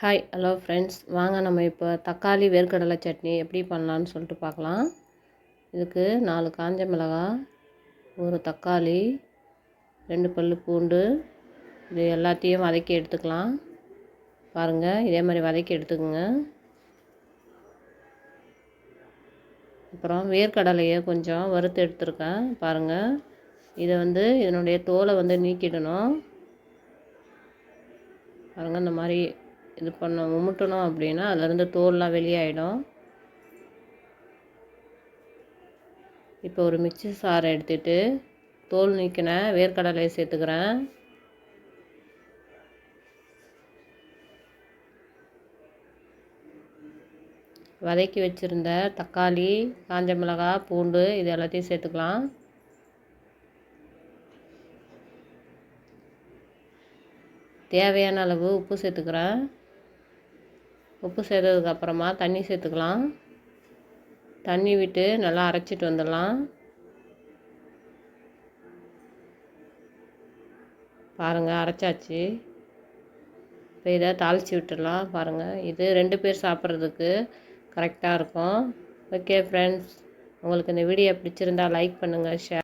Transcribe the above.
Hi hello friends வாங்க நம்ம இப்போ தக்காளி வேர்க்கடலை சட்னி எப்படி பண்ணலான்னு சொல்லிட்டு பார்க்கலாம். இதுக்கு நாலு காஞ்ச மிளகா ஒரு தக்காளி ரெண்டு பல் பூண்டு இது எல்லாத்தையும் வதக்கி எடுத்துக்கலாம். பாருங்கள் இதே மாதிரி வதக்கி எடுத்துக்கோங்க. அப்புறம் வேர்க்கடலையை கொஞ்சம் வறுத்து எடுத்துருக்கேன் பாருங்கள் இதை வந்து இதனுடைய தோலை வந்து நீக்கிடணும். பாருங்கள் இந்த மாதிரி இது பண்ண உமுட்டணும் அப்படின்னா அதுலேருந்து தோல்லாம் வெளியாயிடும். இப்போ ஒரு மிக்சி சாறை எடுத்துகிட்டு தோல் நீக்கினேன் வேர்க்கடலையை சேர்த்துக்கிறேன். வதக்கி வச்சுருந்த தக்காளி காஞ்ச மிளகாய் பூண்டு இது எல்லாத்தையும் சேர்த்துக்கலாம். தேவையான அளவு உப்பு சேர்த்துக்கிறேன். உப்பு சேர்த்ததுக்கப்புறமா தண்ணி சேர்த்துக்கலாம். தண்ணி விட்டு நல்லா அரைச்சிட்டு வந்துடலாம். பாருங்கள் அரைச்சாச்சு. இப்போ இதை தாளித்து விட்டுடலாம் பாருங்கள் இது ரெண்டு பேர் சாப்பிட்றதுக்கு கரெக்டாக இருக்கும். ஓகே ஃப்ரெண்ட்ஸ் உங்களுக்கு இந்த வீடியோ பிடிச்சிருந்தா லைக் பண்ணுங்கள் ஷேர்